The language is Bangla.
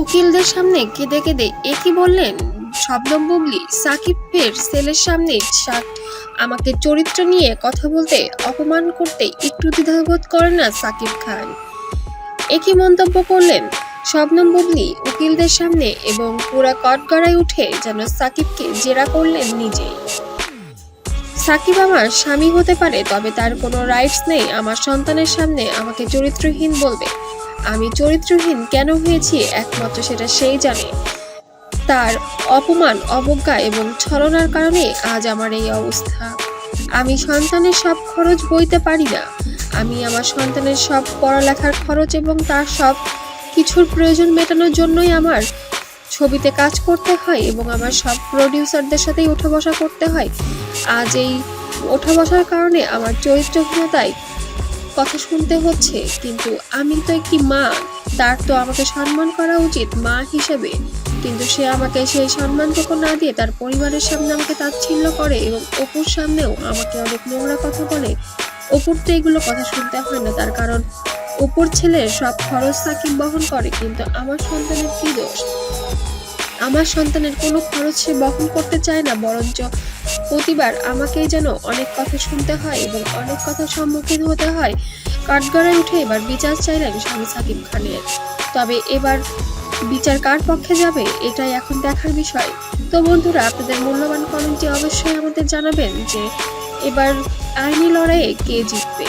উকিলদের সামনে কেঁদে কেঁদে একই বললেন শবনম বুবলি সাকিবের সেলের সামনে আমাকে চরিত্র নিয়ে কথা বলতে অপমান করতে একটু দ্বিধাবোধ করে না সাকিব খান। একই মন্তব্য করলেন শবনম বুবলি উকিলদের সামনে এবং পুরা কটগড়ায় উঠে যেন সাকিবকে জেরা করলেন নিজেই সাকিব আমার স্বামী হতে পারে, তবে তার কোনো রাইটস নেই। আমার সন্তানের সামনে আমাকে চরিত্রহীন বলবে। আমি চরিত্রহীন কেন হয়েছি, একমাত্র সেটা সেই জানে। তার অপমান, অবজ্ঞা এবং ছলনার কারণে আজ আমার এই অবস্থা। আমি সন্তানের সব খরচ বইতে পারি না। আমি আমার সন্তানের সব পড়ালেখার খরচ এবং তার সব কিছুর প্রয়োজন মেটানোর জন্যই আমার ছবিতে কাজ করতে হয় এবং আমার সব প্রডিউসারদের সাথেই ওঠা বসা করতে হয়। আজ এই ওঠা বসার কারণে আমার চরিত্রহীনতায় কথা শুনতে হচ্ছে, কিন্তু আমি তো একটি মা, তার তো আমাকে সম্মান করা উচিত মা হিসেবে। কিন্তু সে আমাকে সেই সম্মানটুকু না দিয়ে তার পরিবারের সামনে আমাকে তাচ্ছিল্য করে এবং অপুর সামনেও আমাকে অনেক নোংরা কথা বলে। অপুর তো এগুলো কথা শুনতে হয় না, তার কারণ অপুর ছেলের সব খরচ সাকিব বহন করে, কিন্তু আমার সন্তানের কি দোষ? আমার সন্তানের কোনো খরচ সে বহন করতে চায় না, বরঞ্চ প্রতিবার আমাকেই যেন অনেক কথা শুনতে হয় এবং অনেক কথার সম্মুখীন হতে হয়। কাঠগড়ায় উঠে এবার বিচার চাইলেন স্বামী সাকিব খানের। তবে এবার বিচার কার পক্ষে যাবে, এটাই এখন দেখার বিষয়। তো বন্ধুরা, আপনাদের মূল্যবান কমেন্টে অবশ্যই আমাদের জানাবেন যে, এবার আইনি লড়াইয়ে কে জিতবে?